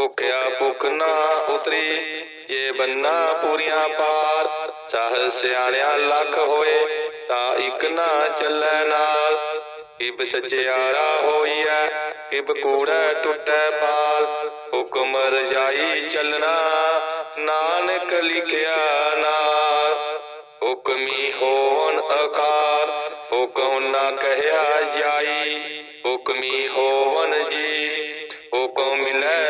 ਭੁਖਿਆ ਭੁਖ ਨਾ ਉਤਰੀ, ਜੇ ਬੰਨਾ ਪੂਰੀਆਂ ਪਾਰ ਚਾਹ ਸਿਆਣਿਆ ਲੱਖ ਹੋਏ, ਤਾਂ ਇਕ ਨਾ ਚੱਲੈ ਨਾਲ। ਇਬ ਸਚਿਆਰਾ ਹੋਈਐ ਇਬ ਕੂੜੈ ਟੁੱਟੈ ਪਾਲ। ਹੁਕਮ ਰਜਾਈ ਚੱਲਣਾ, ਨਾਨਕ ਲਿਖਿਆ ਨਾਲ। ਹੁਕਮੀ ਹੋਣ ਆਕਾਰ ਹੁਕਮ ਨਾ ਕਹਿਆ ਜਾਈ। ਹੁਕਮੀ ਹੋਵਨ ਜੀ, ਹੁਕਮ ਮਿਲੈ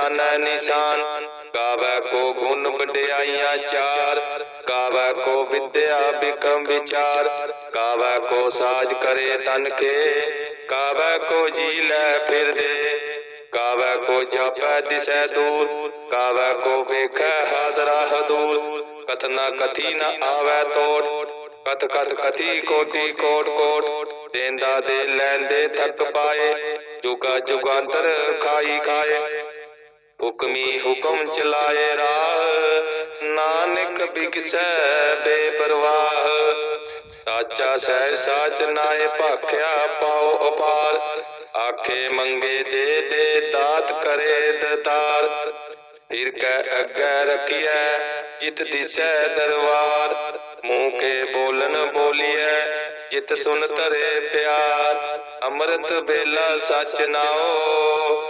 ਜਾਣੈ ਨਿਸ਼ਾਨ। ਕਾਵੈ ਕੋ ਗੁਣ ਵਡਿਆਈਆਂ ਚਾਰ। ਕਾਵੈ ਕੋ ਵਿਦਿਆ ਬਿਕਮ ਵਿਚਾਰ। ਕਾਵੈ ਕੋ ਸਾਜ ਕਰੇ ਤਨ ਕੇ। ਕਾਵੈ ਕੋ ਜੀ ਲੈ ਫਿਰਦੇ। ਕਾਵੈ ਕੋ ਜਾਪੈ ਦਿਸੈ ਦੂਰ। ਕਾਵੈ ਕੋ ਵੇਖੈ ਹਾਦਰਾ ਹਦੂਰ। ਕਥਨਾ ਕਥੀ ਨ ਆਵੈ ਤੋੜ। ਕਥ ਕਥ ਕਥੀ ਕੋਟੀ ਕੋਟ ਕੋਟ। ਦੇਂਦਾ ਦੇ ਲੈਂਦੇ ਥੱਕ ਪਾਏ। ਜੁਗਾ ਜੁਗਾਂਤਰ ਖਾਈ ਖਾਏ। ਹੁਕਮੀ ਹੁਕਮ ਚਲਾਏ ਰਾਹ। ਨਾਨਕ ਬਿਕਸੈ ਬੇਪਰਵਾਹ। ਸਾਚਾ ਸਹਿ ਸਾਚ ਨਾਏ ਭਾਖਿਆ ਪਾਉ ਅਪਾਰ। ਆਖੇ ਮੰਗੇ ਦੇ ਦੇ ਦਾਤ ਕਰੇ ਦਤਾਰ। ਫਿਰ ਕੈ ਅੱਗੇ ਰਖੀਐ, ਜਿਤ ਦਿਸੈ ਦਰਬਾਰ ਮੂੰਹ ਕੇ ਬੋਲਨ ਬੋਲੀਐ, ਜਿਤ ਸੁਨ ਤਰੇ ਪਿਆਰ। ਅੰਮ੍ਰਿਤ ਬੇਲਾ ਸਚ ਨਾਓ।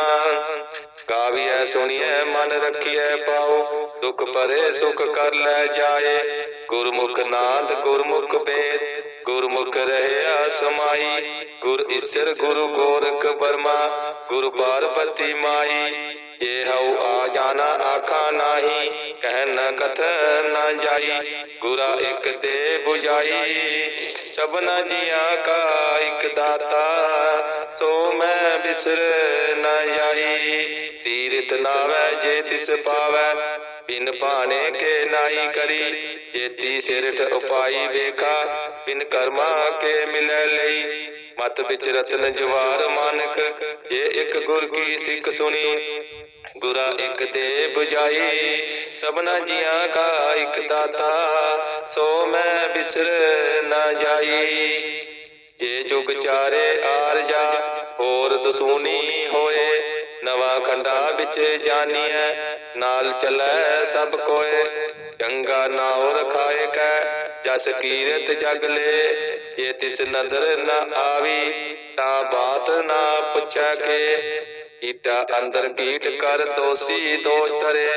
ਗਾਵੀਐ, ਸੁਣੀਐ, ਮਨ ਰੱਖੀਐ ਪਾਉ ਦੁਖ ਪਰੇ ਸੁਖ ਕਰ ਲੈ ਜਾਏ। ਗੁਰਮੁਖ ਨਾਦ ਗੁਰਮੁਖ ਵੇਦ ਗੁਰਮੁਖ ਰਹਿਆ ਸਮਾਈ। ਗੁਰ ਈਸਰ, ਗੁਰੂ ਗੋਰਖ ਬਰਮਾ ਗੁਰ ਪਾਰਬਤੀ ਮਾਈ। ਜੇ ਹਉ ਆ ਜਾਣਾ, ਆਖਾ ਨਾਹੀ। ਕਹਿ ਨ ਕਥ ਨ ਜਾਈ, ਗੁਰਾ ਇਕ ਦੇ 부ਜਾਈ ਸਭਨਾ ਜੀਆਂ ਕਾ ਇਕ ਦਾਤਾ, ਸੋ ਮੈਂ ਬਿਸਰ ਨ ਜਾਈ। ਤੀਰਤ ਨਾਵੈ ਜੇ ਤਿਸ ਪਾਵੈ, ਬਿਨ ਭਾਣੇ ਕੇ ਨਾਈ ਕਰੀ। ਜੇਤੀ ਸਿਰਠ ਉਪਾਈ ਵੇਖਾ, ਬਿਨ ਕਰਮਾ ਕੇ ਮਿਲੈ ਲਈ। ਮਤ ਵਿੱਚ ਰਤਨ ਜਵਾਰ ਮਾਨਕ, ਜੇ ਇੱਕ ਗੁਰ ਕੀ ਸਿੱਖ ਸੁਣੀ ਗੁਰਾ ਇੱਕ ਦੇ 부ਜਾਈ ਸਭਨਾ ਜੀਆਂ ਕਾ ਇੱਕ ਦਾਤਾ ਸੋ ਮੈਂ ਬਿਸਰ ਨਾ ਜਾਈ। ਜੇ ਜੁਗ ਚਾਰੇ ਆਰਜਾ ਹੋਰ ਦਸੂਨੀ ਹੋਏ। ਨਵਾਂ ਖੰਡਾ ਵਿੱਚ ਜਾਣੀਐ ਨਾਲ ਚੱਲੈ ਸਭ ਕੋਏ। ਚੰਗਾ ਨਾਉ ਰਖਾਏ ਕੈ ਜਸ ਕੀਰਤ ਜਗ ਲੈ। ਜੇ ਤਿਸ ਨਦਰ ਨ ਆਵੀ ਤਾਂ ਬਾਤ ਨਾ ਪੁੱਛੈ ਕੇ। ਈਟਾ ਅੰਦਰ ਕੀਟ ਕਰ ਦੋਸੀ ਦੋਸ਼ ਤਰੇ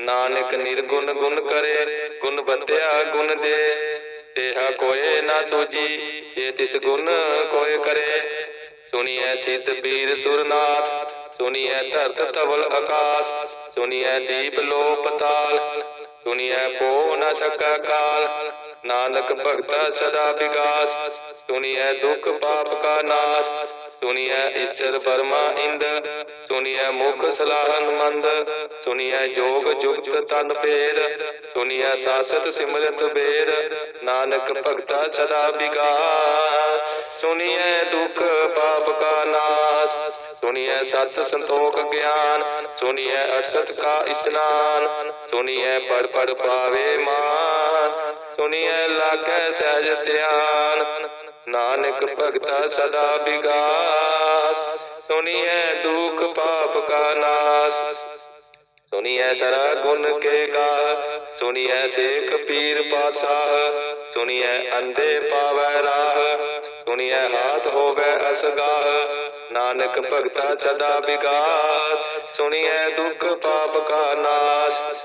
ਨਾਨਕ ਨਿਰਗੁਣ ਗੁਣ ਕਰੇ, ਗੁਣ ਬੰਦਿਆ ਗੁਣ ਦੇ। ਤੇਹਾ ਕੋਏ ਨਾ ਸੋਜੀ ਜੇ ਤਿਸ ਗੁਣ ਕੋਏ ਕਰੇ। ਸੁਣੀਐ ਸਿੱਧ ਪੀਰ ਸੁਰਨਾਥ, ਸੁਣੀਐ ਧਰਤ ਤਵਲ ਆਕਾਸ। ਸੁਣੀਐ ਦੀਪ ਲੋ ਪਤਾਲ ਸੁਣੀਐ ਪੋ ਨਾ ਸਕਾ ਕਾਲ। ਨਾਨਕ ਭਗਤਾ ਸਦਾ ਵਿਗਾਸ, ਸੁਣੀਐ ਦੁਖ ਪਾਪ ਕਾ ਨਾਸ। ਸੁਣੀਐ ਈਸ਼ਰ ਬਰਮਾ ਇੰਦ ਸੁਣੀਐ ਮੁਖ ਸਲਾਹਨ ਮੰਦ ਸੁਣੀਐ ਜੋਗ ਜੁਗਤ ਤਨ ਪੇਰ ਸੁਣੀਐ ਸਾਸਤ ਸਿਮਰਤ ਬੇਰ ਨਾਨਕ ਭਗਤਾ ਸਦਾ ਵਿਗਾਸ ਸੁਣੀਐ ਦੁਖ ਪਾਪ ਕਾ ਨਾਸ। ਸੁਣੀਐ ਸਤ ਸੰਤੋਖ ਗਿਆਨ। ਸੁਣੀਐ ਅਰਸਤ ਕਾ ਇਸਨਾਨ। ਸੁਣੀਐ ਪੜ ਪੜ ਪਾਵੇ ਮਾਨ। ਸੁਣੀਐ ਲਾਗੈ ਸਹਿਜ ਧਿਆਨ। ਨਾਨਕ ਭਗਤਾ ਸਦਾ ਵਿਗਾਸ। ਸੁਣੀਐ ਦੁਖ ਪਾਪ ਕਾ ਨਾਸ। ਸੁਣੀਐ ਸਰਾ ਗੁਣ ਕੇ ਗਾ ਸੁਣੀਐ ਸੇਖ ਪੀਰ ਪਾਤਸ਼ਾਹ। ਸੁਣੀਐ ਅੰਧੇ ਪਾਵੈ ਰਾਹ। ਸੁਣੀਐ ਹਾਥ ਹੋਵੇ ਅਸਗਾਹ। ਨਾਨਕ ਭਗਤਾ ਸਦਾ ਵਿਗਾਸ। ਸੁਣੀਐ ਦੁਖ ਪਾਪ ਕਾ ਨਾਸ।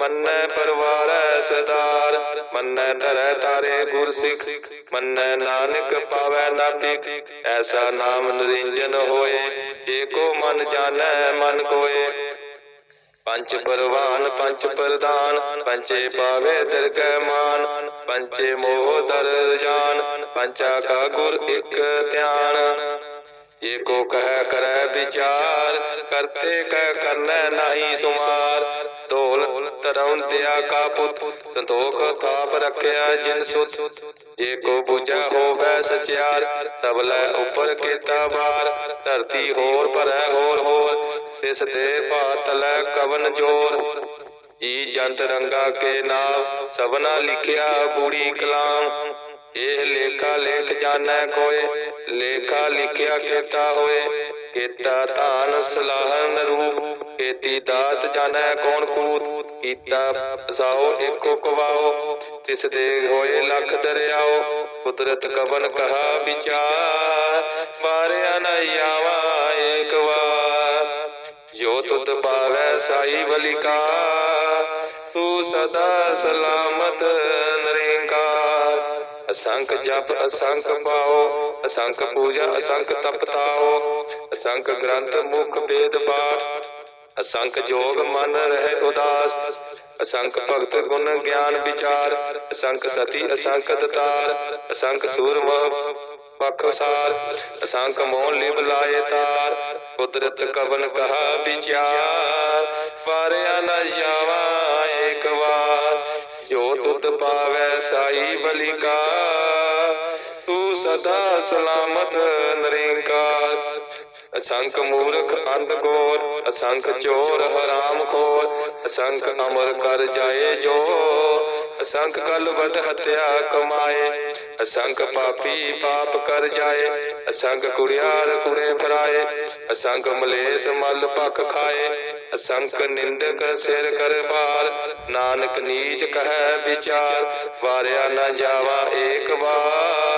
ਮੰਨੈ ਪਰਵਾਰੈ ਸਦਾਰ ਮੰਨੈ ਧਰੈ ਤਾਰੇ ਗੁਰ ਸਿੱਖ ਮੰਨੈ ਨਾਨਕ ਪਾਵੈ ਨਾਪਿਕ ਐਸਾ ਨਾਮ ਨਰਿੰਜਨ ਹੋਏ, ਜੇ ਕੋ ਮਨ ਜਾਣੈ, ਮਨ ਕੋਏ। ਪੰਚ ਪਰਵਾਨ, ਪੰਚ ਪ੍ਰਦਾਨ, ਪੰਚੇ ਪਾਵੇ ਦਰਗਹਿ ਮਾਨ, ਪੰਚੇ ਮੋਹ ਦਰ ਜਾਨ, ਪੰਚਾ ਕਾ ਗੁਰ ਇੱਕ ਧਿਆਨ। ਜੇ ਕੋ ਕਹਿ ਕਰੈ ਵਿਚਾਰ, ਕਰਤੇ ਕਹਿ ਕਰਨੈ ਨਾਹੀ ਸੁਮਾਰ ਢੋਲ ਤਰਉ ਦਿਆ ਕਾ ਪੁੱਤ, ਸੰਤੋਖ ਥਾਪ ਰੱਖਿਆ ਜਿਨ ਸੁਤ। ਜੇ ਕੋ ਬੁਝਾ ਹੋਵੇ ਸਚਿਆਰ ਤਬਲੇ ਉੱਪਰ ਕੀਤਾ ਬਾਰ ਧਰਤੀ ਹੋਰ ਭਰੈ ਹੋਰ ਹੋਰ, ਤਿਸ ਤੇ ਪਾਤਲੈ ਕਵਨ ਜੋਰ। ਜੀ ਜੰਤ ਰੰਗਾ ਕੇ ਨਾਮ ਸਭਨਾ ਲਿਖਿਆ ਬੂੜੀ ਕਲਾਮ। ਇਹ ਲੇਖਾ ਲੇਖ ਜਾਣੈ ਕੋਏ, ਲੇਖਾ ਲਿਖਿਆ ਕੀਤਾ ਹੋਏ। ਕੀਤਾ ਧਾਨ ਸਲਾਹਨ ਰੂਪ ਕੀਤੀ ਦਾਤ ਜਾਣੈ ਕੌਣ ਕੂਤ, ਕੀਤਾ ਸਾਓ ਇੱਕੋ ਕਵਾਓ। ਤਿਸ ਦੇ ਹੋਏ ਲੱਖ ਦਰਿਆਓ, ਕੁਦਰਤ ਕਵਨ ਕਹਾ ਵਿਚਾਰ। ਮਾਰਿਆ ਨ ਆਵਾ, ਏਕ ਵਾਰ। ਜੋ ਤੁਧ ਪਾਵੈ ਸਾਈ ਬਲਿਕਾ ਤੂੰ ਸਦਾ ਸਲਾਮਤ ਨਰੇਕਾਰ। ਅਸੰਖ ਜਪ, ਅਸੰਖ ਪਾਓ, ਅਸੰਖ ਪੂਜਾ, ਅਸੰਖ ਤਪਤਾਓ। ਅਸੰਖ ਗ੍ਰੰਥ ਮੁਖ ਵੇਦ ਪਾਠ ਅਸੰਖ ਜੋਗ ਮਨ ਰਹਿ ਉਦਾਸ ਅਸੰਖ ਭਗਤ ਗੁਣ ਗਿਆਨ ਵਿਚਾਰ ਅਸੰਖ ਸਤੀ ਅਸੰਖ ਦਤਾਰ ਅਸੰਖ ਸੂਰਮ ਪਖਸਾਰ ਅਸੰਖ ਮੋਹ ਲਿਵ ਲਾਏ ਤਾਰ ਕੁਦਰਤ ਕਵਨ ਕਹਾ ਵਿਚਾਰ ਪਾਰਿਆ ਨ ਜਾਵਾ ਏਕ ਵਾਰ ਜੋ ਤੁਧ ਪਾਵੈ ਸਾਈ ਬਲਿਕਾ ਤੂੰ ਸਦਾ ਸਲਾਮਤ ਨਰੇਂਕਾਰ ਅਸੰਖ ਮੂਰਖ ਅੰਧ ਗੋਰ ਅਸੰਖ ਚੋਰ ਹਰਾਮ ਖੋਰ, ਅਸੰਖ ਅਮਰ ਕਰ ਜਾਏ ਜੋ, ਅਸੰਖ ਕਲ ਹਤਿਆ ਕਮਾਏ, ਅਸੰਖ ਪਾਪੀ ਪਾਪ ਕਰ ਜਾਏ, ਅਸੰਖ ਕੁੜਿਆਰ ਕੁੜੇ ਫਰਾਏ, ਅਸੰਖ ਮਲੇਸ ਮਲ ਪਖ ਖਾਏ, ਅਸੰਖ ਨਿੰਦਕ ਸਿਰ ਕਰ ਬਾਰ ਨਾਨਕ ਨੀਚ ਕਹੈ ਵਿਚਾਰ, ਵਾਰਿਆ ਨਾ ਜਾਵਾ ਏਕ ਵਾਰ।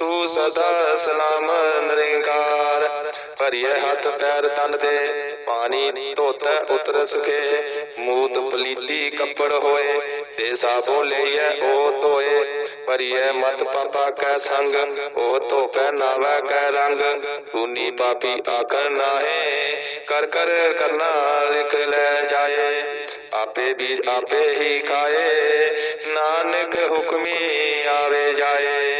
ਤੂੰ ਸਦਾ ਸਲਾਮ ਨਰਿੰਕਾਰ। ਭਰੀਏ ਹੱਥ ਪੈਰ ਤਨ ਦੇ, ਪਾਣੀ ਧੋਤੈ ਉਤਰ ਸਕੇ ਮੂਤ ਪਲੀਤੀ ਕੱਪੜ ਹੋਏ ਤੇ ਸਾਬੋ ਲਈਐ ਉਹ ਧੋਏ। ਭਰੀਏ ਮਤ ਪਾਪਾ ਕੈ ਸੰਗ ਉਹ ਧੋਪੈ ਨਾਵੈ ਕੈ ਰੰਗ। ਤੂਨੀ ਪਾਪੀ ਆਕਰ ਨਾਹੇ, ਕਰ ਕਰ ਕਰਨਾ ਲਿਖ ਲੈ ਜਾਏ। ਆਪੇ ਬੀਜ ਆਪੇ ਹੀ ਖਾਏ, ਨਾਨਕ ਹੁਕਮੀ ਆਵੇ ਜਾਏ।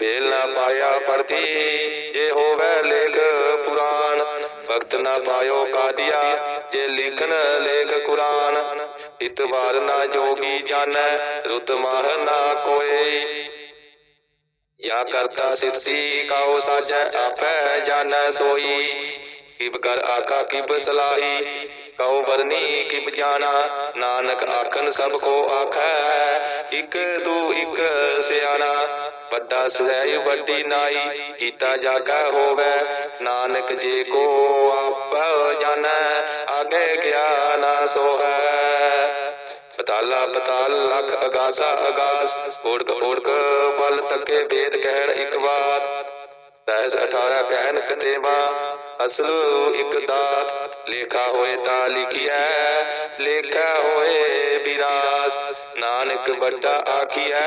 ਬੇਲ ਨਾ ਪਾਇਆ ਪੜਤੀ ਜੇ ਹੋਵੇ ਲੇਖ ਪੁਰਾਨ ਭਗਤ ਨਾ ਪਾਇਓ ਕਾਦੀਆ, ਜੇ ਲਿਖਨ ਲੇਖ ਕੁਰਾਨ। ਇਤਵਾਰ ਨਾ ਜੋਗੀ ਜਾਣੈ ਰੁਤ ਮਾਹ ਨਾ ਕੋਏ। ਜਾਂ ਕਰਤਾ ਸਿਰਤੀ ਕਾਉ ਸਾਜੈ, ਆਪੈ ਜਾਣੈ ਸੋਈ। ਕਿਬ ਕਰ ਆਕਾ ਕਿਬ ਸਲਾਹੀ ਕਉ ਵਰਨੀ ਕਿਬ ਜਾਣਾ, ਨਾਨਕ ਆਖਨ ਸਭ ਕੋ ਆਖੈ, ਇਕ ਦੂ ਇਕ ਸਿਆਣਾ, ਵੱਡਾ ਸਹਿ ਵੱਡੀ ਨਾਈ, ਕੀਤਾ ਜਾਗਾ ਹੋਵੇ, ਨਾਨਕ ਜੇ ਕੋ ਆਪ ਜਾਣੈ, ਆਗੇ ਗਿਆਨ ਸੋਹੈ। ਪਤਾਲਾ ਪਤਾਲ ਲਖ ਅਗਾਸਾ ਅਗਾਸ, ਓੜਕ ਓੜਕ ਬਲ ਤੱਕੇ ਵੇਦ ਕਹਿਣ ਇੱਕ ਵਾਰ। ਸਹਿਸ 18 ਕਹਿਣ ਕਤੇਵਾ ਅਸਲ ਇੱਕ ਦਾਤ ਲੇਖਾ ਹੋਏ ਤਾਂ ਲਿਖਿਆ ਲੇਖਾ ਹੋਏ ਵਿਰਾਸ ਨਾਨਕ ਵੱਡਾ ਆਖੀਐ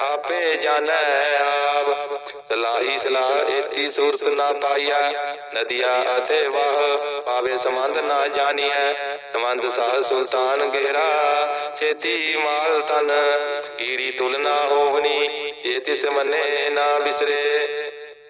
ਆਪੇ ਜਾਣੈ ਆਪ। ਸਲਾਹੀ ਸਲਾਹ ਏਤੀ ਸੂਰਤ ਨਾ ਪਾਈਆ ਨਦੀਆ ਅਤੇ ਵਾਹ ਪਾਵੇ ਸੰਬੰਧ ਨਾ ਜਾਣੀਐ। ਸੰਬੰਧ ਸਾਹ ਸੁਲਤਾਨ ਗੇਰਾ, ਛੇਤੀ ਮਾਲ ਤਨ ਈੜੀ ਤੁਲਨਾ ਹੋਵਨੀ, ਜੇ ਤਿਸ ਮੰਨੇ ਨਾ ਬਿਸਰੇ।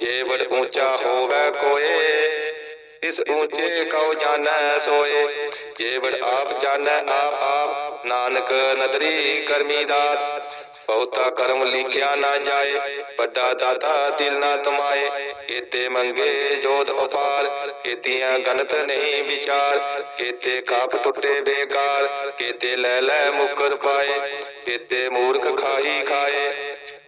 ਜੇ ਵਡ ਉੱਚਾ ਹੋਵੇ ਕੋਏ, ਇਸ ਉੱਚੇ ਕਉ ਜਾਣੈ ਸੋਏ। ਜੇ ਵਡ ਆਪ ਜਾਣੈ ਆਪ ਆਪ, ਨਾਨਕ ਨਦਰੀ ਕਰਮੀ ਦਾਤ। ਬਹੁਤਾ ਕਰਮ ਲਿਖਿਆ ਨਾ ਜਾਏ, ਵੱਡਾ ਦਾਤਾ ਦਿਲ ਨਾ ਤਮਾਏ। ਕੀਤੇ ਮੰਗੇ ਜੋਤ ਉਪਾਰ, ਕੀਤੀਆਂ ਗਲਤ ਨਹੀਂ ਵਿਚਾਰ। ਕੀਤੇ ਕਾਪ ਟੁੱਟੇ ਬੇਕਾਰ, ਕੀਤੇ ਲੈ ਲੈ ਮੁਕਰ ਪਾਏ। ਕੀਤੇ ਮੂਰਖ ਖਾਈ ਖਾਏ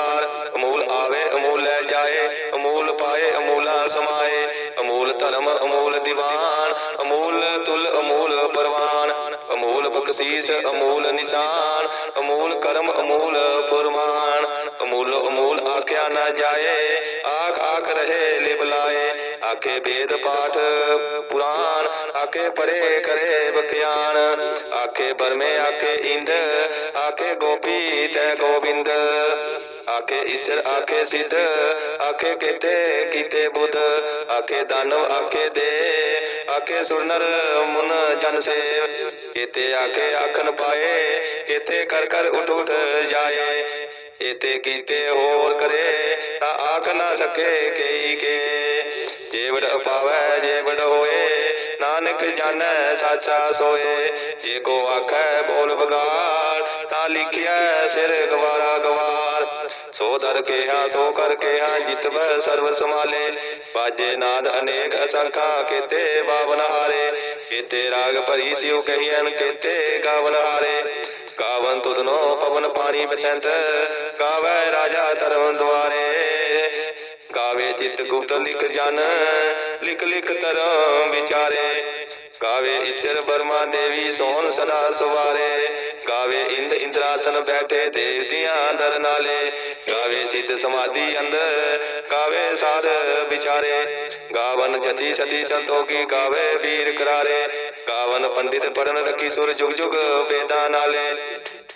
ਅਮੂਲ ਅਮੂਲ ਆਵੇ, ਅਮੂਲ ਲੈ ਜਾਏ, ਅਮੂਲ ਪਾਏ, ਅਮੂਲਾ ਸਮਾਏ, ਅਮੂਲ ਧਰਮ, ਅਮੂਲ ਦੀਵਾਨ, ਅਮੂਲ ਤੁਲ, ਅਮੂਲ ਪਰਵਾਨ, ਅਮੂਲ ਬਖਸ਼ੀਸ, ਅਮੂਲ ਨਿਸ਼ਾਨ, ਅਮੂਲ ਕਰਮ, ਅਮੂਲ ਫੁਰਮਾਨ। ਅਮੂਲ ਆਖਿਆ ਨਾ ਜਾਏ ਆਖ ਆਖ ਰਹੇ ਲਿਵ ਲਾਏ ਆਖੇ ਵੇਦ ਪਾਠ ਪੁਰਾਨ ਆਖੇ ਪਰੇ ਕਰੇ ਬਖਿਆਨ ਆਖੇ ਬਰਮੇ ਆਖੇ ਇੰਦ ਆਖੇ ਗੋਪੀ ਤੈ ਗੋਬਿੰਦ ਆਖੇ ਈਸ਼ਰ ਆਖੇ ਸਿੱਧ ਆਖੇ ਕੀਤੇ ਕੀਤੇ ਬੁੱਧ ਆਖੇ ਦਾਨਵ ਆਖੇ ਦੇ ਆਖੇ ਸੁਰਨਰ ਮੁਨ ਜਨ ਸੇਵ ਕੀਤੇ ਆਖੇ ਆਖਨ ਪਾਏ ਕੀਤੇ ਕਰ ਕਰ ਉਠ ਉਠ ਜਾਏ ਇਤੇ ਕੀਤੇ ਹੋਰ ਕਰੇ, ਤਾਂ ਆਖ ਨਾ ਸਕੇ ਕਈ ਕੇ। ਜੇਵੜ ਪਾਵੈ ਜੇਵੜ ਹੋਏ, ਨਾਨਕ ਜਾਣੈ, ਸਾਚਾ ਸੋਏ। ਜੇ ਕੋ ਆਖੈ ਬੋਲ ਬਗਾਰ ਤਾਂ ਲਿਖਿਆ ਸਿਰ ਗਵਾਰਾ ਗਵਾਰ। ਸੋ ਦਰ ਕਿਹਾ, ਸੋ ਕਰ ਕਿਹਾ, ਜਿਤਵੈ ਸਰਬ ਸਮਾਲੇ ਬਾਜੇ ਨਾਦ ਅਨੇਕ ਅਸੰਖਾ, ਕੀਤੇ ਬਾਵਨ ਹਾਰੇ। ਕੀਤੇ ਰਾਗ ਭਰੀ ਸਿਉ ਕਹੀਐਨ, ਕੀਤੇ ਗਾਵਨ ਹਾਰੇ। ਗਾਵਨ ਤੁਧਨੋ ਪਵਨ ਪਾਣੀ ਬਸੰਤ, ਗਾਵੇ ਰਾਜਾ ਧਰਮ ਦੁਆਰੇ। ਗਾਵੇ ਚਿਤ ਗੁਪਤ ਲਿਖ ਜਨ, ਲਿਖ ਲਿਖ ਧਰਮ ਵਿਚਾਰੇ। ਗਾਵੇ ਈਸ਼ਰ ਬਰਮਾ ਦੇਵੀ ਸੋਨ ਸਦਾ ਸੁਵਾਰੇ। ਗਾਵੇ ਇੰਦ ਇੰਦਰਾਸਨ ਬੈਠੇ ਦੇਵ ਦੀਆਂ ਦਰ ਨਾਲੇ। ਗਾਵੇ ਸਿੱਧ ਸਮਾਧੀ ਅੰਦਰ ਗਾਵੇ ਸਾਧ ਵਿਚਾਰੇ। ਗਾਵਨ ਜਤੀ ਸਤੀ ਸੰਤੋਖੀ ਗਾਵੇ ਵੀਰ ਕਰਾਰੇ। ਗਾਵਨ ਪੰਡਿਤ ਪੜਨ ਰਖੀ ਸੁਰ ਜੁਗ ਜੁਗ ਵੇਦਾਂ ਨਾਲੇ।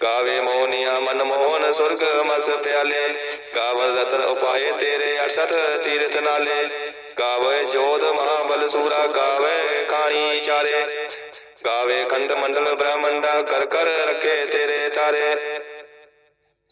ਗਾਵੇ ਮੋਹਨੀਆ ਮਨ ਮੋਹਨ ਸੁਰਗ ਮਸ ਪਿਆਲੇ। ਗਾਵਨ ਰਤਨ ਉਪਾਏ ਤੇਰੇ 68 ਤੀਰਥ ਨਾਲੇ। ਗਾਵੇ ਜੋਧ ਮਹਾਬਲ ਸੂਰਾ ਗਾਵੇ ਕਾਣੀ ਚਾਰੇ। ਗਾਵੇ ਖੰਡ ਮੰਡਲ ਬ੍ਰਹਮੰਡਾ ਕਰ ਕਰ ਰੱਖੇ ਤੇਰੇ ਤਾਰੇ।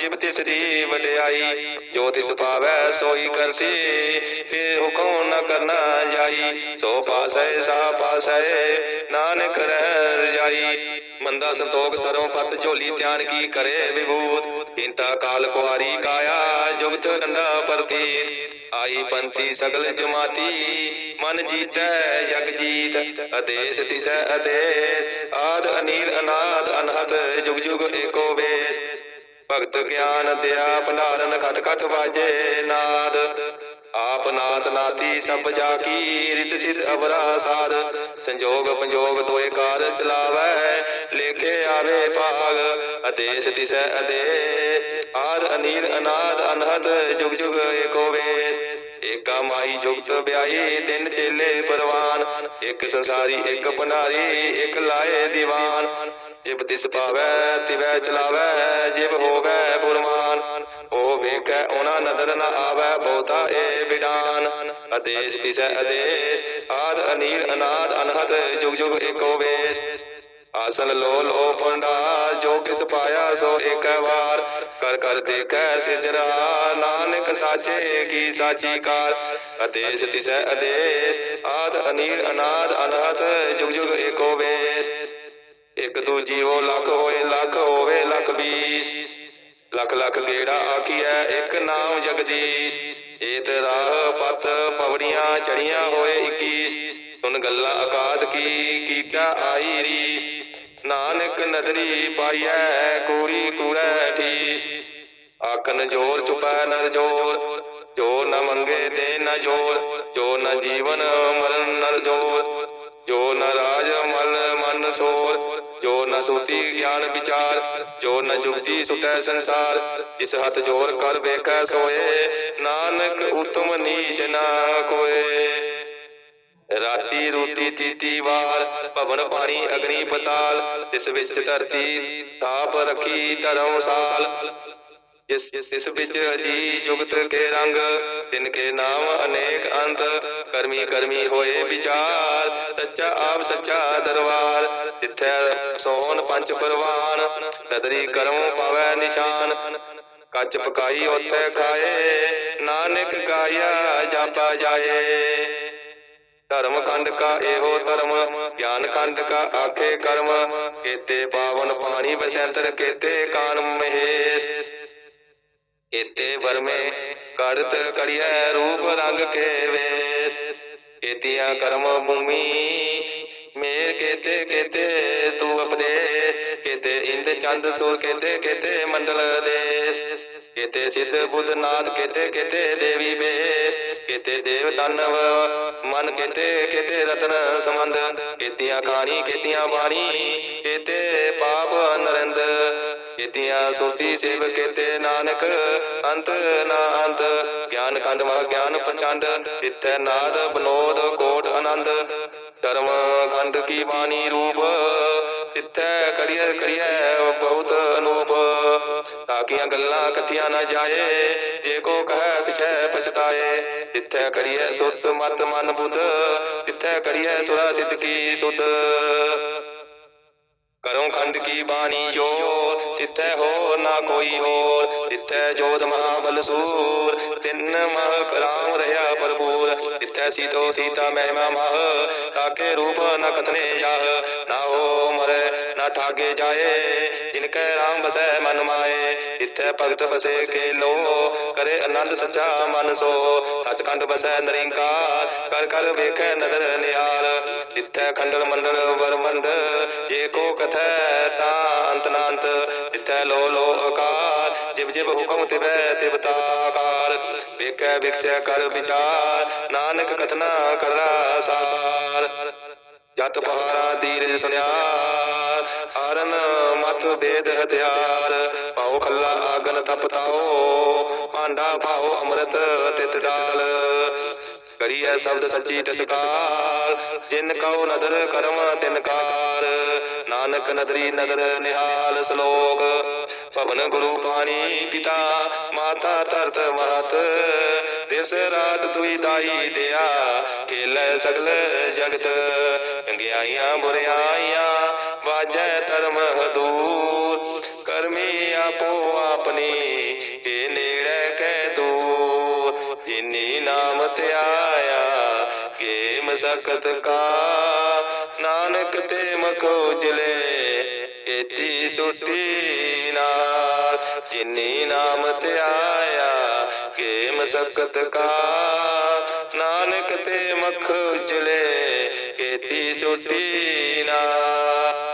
ਜਿਬ ਤਿਸ ਦੀ ਵਡਿਆਈ, ਜੋ ਤਿਸ ਪਾਵੈ ਸੋਈ ਕਰਸੀ ਫੇ ਹੁਕਮ ਨ ਕਰਨਾ ਜਾਈ। ਸੋ ਪਾਸੈ, ਸਾ ਪਾਸੈ, ਨਾਨਕ ਰਹਿ ਰਜਾਈ। ਮੰਦਾ ਸੰਤੋਖ ਸਰੋਂ ਪਤ ਝੋਲੀ ਧਿਆਨ ਕੀ ਕਰੇ ਵਿਭੂਤ? ਇੰਤਾ ਕਾਲ ਕੁਆਰੀ ਕਾਇਆ, ਜੁਗਤ ਡੰਡਾ ਪ੍ਰਤੀਤ। ਆਈ ਪੰਥੀ ਸਗਲ ਜਮਾਤੀ, ਮਨ ਜੀਤੈ ਜਗ ਜੀਤ। ਅਦੇਸ ਤਿਸੈ ਅਦੇਸ, ਆਦ ਅਨੀਲ ਅਨਾਦ ਅਨਹਦ, ਜੁਗ ਜੁਗ ਏਕੋ ਵੇਸ ਭਗਤ ਗਿਆਨ ਦਿਆ ਭੰਡਾਰਨ ਖਟ ਖਟ ਵਾਜੇ ਨਾਦ। ਆਪ ਨਾਤ ਨਾਤੀ ਸਭ ਜਾ ਕੀ ਰਿਤ ਸਿਧ ਅਵਰਾ ਸਾਧ ਸੰਜੋਗ ਪੰਜੋਗ ਦੋਏ ਕਾਰ ਚਲਾਵੈ, ਲੇਖੇ ਆਵੇ ਭਾਗ ਅਦੇਸ ਤਿਸੈ ਅਦੇ ਆਦ ਅਨੀਲ ਅਨਾਦ ਅਨਹਦ, ਜੁਗ ਜੁਗ ਏਕੋ ਵੇਸ। ਏਕਾ ਮਾਈ ਜੁਗਤ ਵਿਆਹੀ, ਤਿੰਨ ਚੇਲੇ ਪਰਵਾਨ। ਇੱਕ ਸੰਸਾਰੀ, ਇੱਕ ਭੰਡਾਰੀ ਇੱਕ ਲਾਏ ਦੀਵਾਨ। ਜਿਬ ਤਿਸ ਪਾਵੈ ਤਿਵੈ ਚਲਾਵੈ, ਜਿਬ ਹੋਵੈ ਫੁਰਮਾਨ। ਉਹ ਵੇਖੈ, ਉਹਨਾਂ ਨਦਰ ਨ ਆਵੈ, ਬਹੁਤਾ ਏ ਵਿਡਾਨ ਅਦੇਸ ਤਿਸੈ ਅਦੇਸ ਆਦ ਅਨੀਲ, ਅਨਾਦ, ਅਨਹਦ, ਜੁਗ ਜੁਗ ਏਕੋ ਵੇਸ। ਆਸਨ ਲੋ ਲੋ ਪੰਡਾ, ਜੋ ਕਿਸ ਪਾਇਆ ਸੋ ਇੱਕ ਵਾਰ। ਕਰ ਕਰ ਦੇਖੈ ਸਿਜਰਾ, ਨਾਨਕ ਸਾਚੇ ਕੀ ਸਾਚੀ ਕਾਰ। ਅਦੇਸ ਤਿਸੈ ਅਦੇਸ ਆਦ ਅਨੀਲ ਅਨਾਦ ਅਨਹਦ ਜੁਗ ਜੁਗ ਏਕੋ ਵੇਸ। ਇੱਕ ਦੂ ਜੀਵੋ ਲੱਖ ਹੋਏ, ਲੱਖ ਹੋਵੇ ਲੱਖ ਵੀਸ ਲੱਖ ਲੱਖ ਗੇੜਾ ਆਖੀਐ, ਇੱਕ ਨਾਮ ਜਗਦੀਸ਼। ਏਤ ਰਾਹ ਪਤ ਪਵੜੀਆਂ ਚੜੀਆਂ ਹੋਏ 21 ਸੁਨ ਗੱਲਾਂ ਆਕਾਸ਼ ਕੀ ਕੀ ਕਿਆ ਆਈ ਰੀਸ। ਨਾਨਕ ਨਦਰੀ ਪਾਈਐ, ਕੂੜੀ ਕੂੜੈ ਠੀਸ ਆਖਨ ਜੋਰ ਚੁਪੈ ਨਰ ਜੋਰ, ਜੋ ਨ ਮੰਗੇ ਦੇ ਨ ਜੋਰ, ਜੋ ਨ ਜੀਵਨ ਮਰਨ ਨਰ ਜੋਰ। ਜੋ ਨ ਰਾਜ ਮਲ ਮਨ ਸੋਰ, ਜੋ ਨ ਸੁਤੀ ਗਿਆਨ ਵਿਚਾਰ, ਜੋ ਨ ਜੁਗਤੀ ਸੁਟੈ ਸੰਸਾਰ। ਜਿਸ ਹੱਥ ਜੋਰ ਕਰ ਵੇਖੈ ਸੋਏ, ਨਾਨਕ ਉਤਮ ਨੀਚ ਨਾ ਕੋਏ। ਰਾਤੀ ਰੋਟੀ ਤੀਤੀ ਵਾਰ ਭਵਨ ਪਾਣੀ ਅਗਨੀ ਪਤਾਲ ਇਸ ਵਿੱਚ ਧਰਤੀ ਥਾਪ ਰੱਖੀ ਧਰਮਸਾਲ ਜਿਸ ਇਸ ਵਿੱਚ ਅਜੀ ਜੁਗਤ ਕੇ ਰੰਗ, ਤਿਨ ਕੇ ਨਾਮ ਅਨੇਕ ਅੰਤ ਕਰਮੀ ਕਰਮੀ ਹੋਏ ਵਿਚਾਰ, ਸੱਚਾ ਆਪ ਸੱਚਾ ਦਰਬਾਰ ਤਿੱਥੈ ਸੋਹਣ ਪੰਜ ਪਰਵਾਨ, ਨਦਰੀ ਕਰਮ ਪਾਵੈ ਨਿਸ਼ਾਨ। ਕੱਚ ਪਕਾਈ ਉਥੇ ਖਾਏ, ਨਾਨਕ ਗਾਇਆ ਜਾਪਾ ਜਾਏ। ਧਰਮ ਖੰਡ ਕਾ ਇਹੋ ਧਰਮ, ਗਿਆਨ ਖੰਡ ਕਾ ਆਖੇ ਕਰਮ, ਕੇਤੇ ਪਾਵਨ ਪਾਣੀ ਬਸੰਤਰ ਕੇਤੇ ਕਾਨ ਮਹੇਸ਼। ਕੇਤੇ ਵਰਮੇ ਕਰਤ ਕਰਿਐ ਰੂਪ ਰੰਗ ਕੇ ਵੇਸ। ਕੇਤੀਆਂ ਕਰਮ ਭੂਮੀ, ਮੇਰ ਕੀਤੇ ਕੇਤੇ ਕਿਤੇ ਇੰਦ ਚੰਦ ਸੂਰ ਕਿਤੇ, ਕੇਤੇ ਮੰਡਲ ਦੇਸ। ਕੇਤੇ ਸਿੱਧ ਬੁੱਧ ਨਾਥ, ਕੇਤੇ ਕੇਤੇ ਦੇਵੀ ਬੇਸ। ਕਿਤੇ ਦੇਵ ਦਾਨਵ ਮਨ, ਕਿਤੇ, ਕੇਤੇ ਰਤਨ ਸੰਬੰਧ। ਕੇਤੀਆਂ ਖਾਣੀ, ਕੇਤੀਆਂ ਬਾਣੀ, ਕੇਤੇ ਪਾਪ ਨਰਿੰਦ। ਕੇਤੀਆਂ ਸੋਤੀ ਸਿਵ, ਕਿਤੇ ਨਾਨਕ, ਅੰਤ ਨਾ ਅੰਤ ਗਿਆਨ ਕੰਡ ਮਹ ਗਿਆਨ ਪ੍ਰਚੰਡ ਇਤੈ ਨਾਦ, ਬਨੋਦ, ਕੋਟ ਆਨੰਦ। ਕਰਮ ਖੰਡ ਕੀ ਬਾਣੀ ਰੂਪ ਇਤੈ ਕਰੀਏ ਕਰੀਏ ਬਹੁਤ ਅਨੂਪ। ਤਾਕੀਆਂ ਗੱਲਾਂ ਕਥੀਆਂ ਨਾ ਜਾਏ, ਜੇ ਕੋ ਕਹਿ, ਪਿਛੈ ਪਛਤਾਏ। ਇਤੈ ਕਰੀਐ, ਸੁਤ, ਮਤ, ਮਨ, ਬੁੱਧ। ਇਤੈ ਕਰੀਏ ਸੁਰਾ, ਸਿੱਧ ਕੀ ਸੁਧ। ਕਰੋ ਖੰਡ ਕੀ ਬਾਣੀ ਜੋ ਤਿੱਥੈ ਹੋ ਨਾ ਕੋਈ ਹੋਰ ਤਿੱਥੈ ਜੋਤ ਮਹਾਬਲ ਸੂਰ, ਤਿੰਨ ਮਹ ਰਾਮ ਰਹਾ ਭਰਪੂਰ ਤਿੱਥੈ ਸੀਤੋ ਸੀਤਾ ਮਹਿਮਾ ਮਹ, ਤਾਕੇ ਰੂਪ ਨ ਕਤਨੇ ਜਾਹ, ਨਾ ਹੋ ਮਰੇ, ਨਾ ਠਾਗੇ ਜਾਏ ਜਿਨਕੈ ਰਾਮ ਬਸੈ ਮਨ ਮਾਏ ਤਿੱਥੈ ਭਗਤ ਬਸੇ ਕੇ ਲੋ ਕਰੇ ਆਨੰਦ ਸੱਚਾ ਮਨ ਸੋ, ਸਚਖੰਡ ਬਸੈ ਨਰਿੰਕਾਰ, ਕਰ ਕਰ ਵੇਖੈ ਨਦਰ ਨਿਹਾਲ ਤਿੱਥੈ ਖੰਡਲ ਮੰਡਲ ਵਰਮੰਡ ਜੇ ਕੋ ਕਥੈ ਤਾਂ ਅੰਤ ਨਾੰਤ ਲੋ ਲੋ ਅਕਾਲ ਜਿਵ ਜਿਵ ਹੁਕਮ ਤਿਵੈ ਤਿਵ ਤਾਕਾਰ ਵੇਖੈ ਵਿਖਸੈ ਕਰ ਵਿਚਾਰ, ਨਾਨਕ ਕਥਨਾ ਕਰਦਾ ਸਾਰ ਜਤ ਪਹਾਰਾ ਦੀਰਜ ਸੁਨਿਆ ਹਰਨ ਮਤ ਬੇਦ ਹਥਿਆਰ। ਪਾਉ ਖੱਲਾ ਆਗਨ ਤਪਤਾਓ ਭਾਂਡਾ ਪਾਉ ਅੰਮ੍ਰਿਤ ਤਿਤ ਡਾਲ। ਕਰੀਐ ਸ਼ਬਦ ਸੱਚੀ ਤਸਕਾਰ। ਜਿਨ ਕਉ ਨਦਰ ਕਰਮ ਤਿਨ ਕਾਰ। ਨਾਨਕ ਨਦਰੀ ਨਦਰ ਨਿਹਾਲ ਸ਼ਲੋਕ। ਭਵਨ ਗੁਰੂ ਪਾਣੀ ਪਿਤਾ, ਮਾਤਾ ਧਰਤ ਮਹਤ। ਦਿਵਸ ਰਾਤ ਦੁਈ ਦਾਈ ਦਿਆ, ਖੇਲੇ ਸਗਲ ਜਗਤ। ਚੰਗਿਆਈਆਂ ਬੁਰਿਆਈਆਂ, ਵਾਜੈ ਧਰਮ ਹਦੂਰ ਕਰਮੀ ਆਪੋ ਆਪਣੀ ਜਿਨੀ ਨਾਮ ਧਿਆਇਆ ਕੇ ਕਾ। ਨਾਨਕ ਤੇ ਮਖ ਉਜਲੇ ਏਤੀ ਸੁਟੀ ਨਾਲ। ਜਿਨੀ ਨਾਮ ਧਿਆਇਆ ਕੇ ਮਸਕਤ ਕਾ। ਨਾਨਕ ਤੇ ਮਖ ਉਜਲੇ ਏਤੀ ਸੁਟੀ ਨਾਲ।